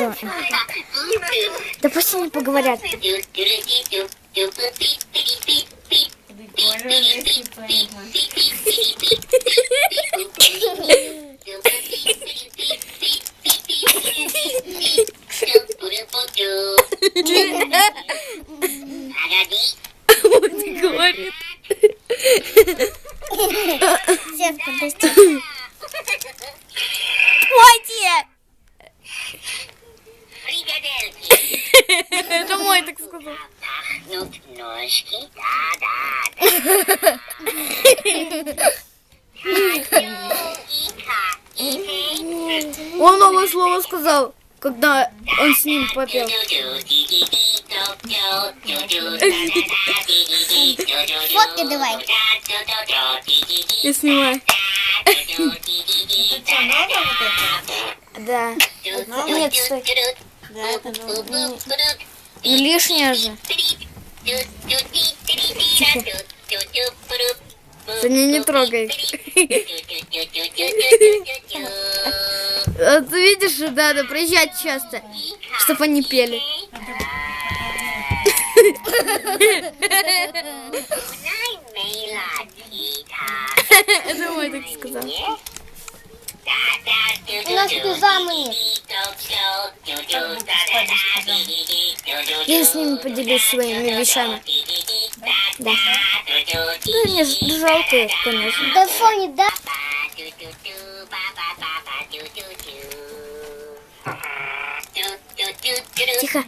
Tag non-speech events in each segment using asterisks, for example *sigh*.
Что? Да пусть они поговорят. Вот говорит. Сейчас, подожди. Мой так сказал. Пахнут ножки, да-да. Он новое слово сказал, когда он с ним попел. Фотки давай. Я снимаю. Что, надо вот это? Да. Нет, стой. Да, это надо. Ну лишнее же. Саня, не трогай. А ты видишь, надо приезжать часто, чтобы они пели. Это мой так сказал. У нас пижамы нет. Я с ними поделюсь своими вещами. Да. Ну, мне жалко их, конечно. Да Соня, да? Тихо.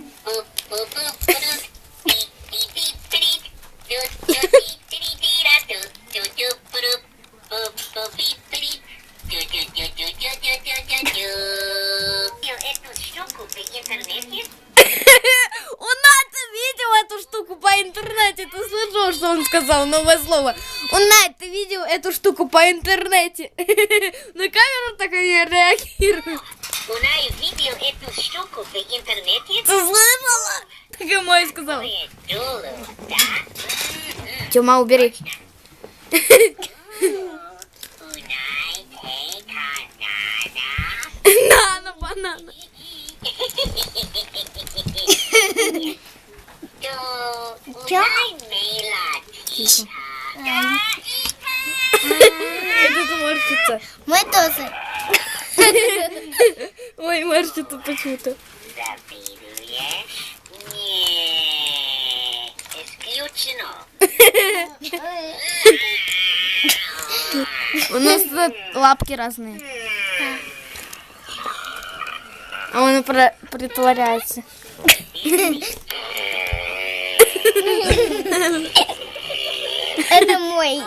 Эту штуку в интернете Он это видел эту штуку по интернете. Ты слышал, что он сказал новое слово? Он на ты видел эту штуку по интернете. *laughs* На камеру так и не реагирует. Унай видел эту штуку в интернете? Ты слышала? Так и мой сказал. Тёма, убери. Унай тейка На, на банана. *laughs* Чё? Это морщится. Мы тоже. *laughs* Ой, морщится почему-то. Исключено. У нас тут лапки разные. А он притворяется. *laughs* Это мой.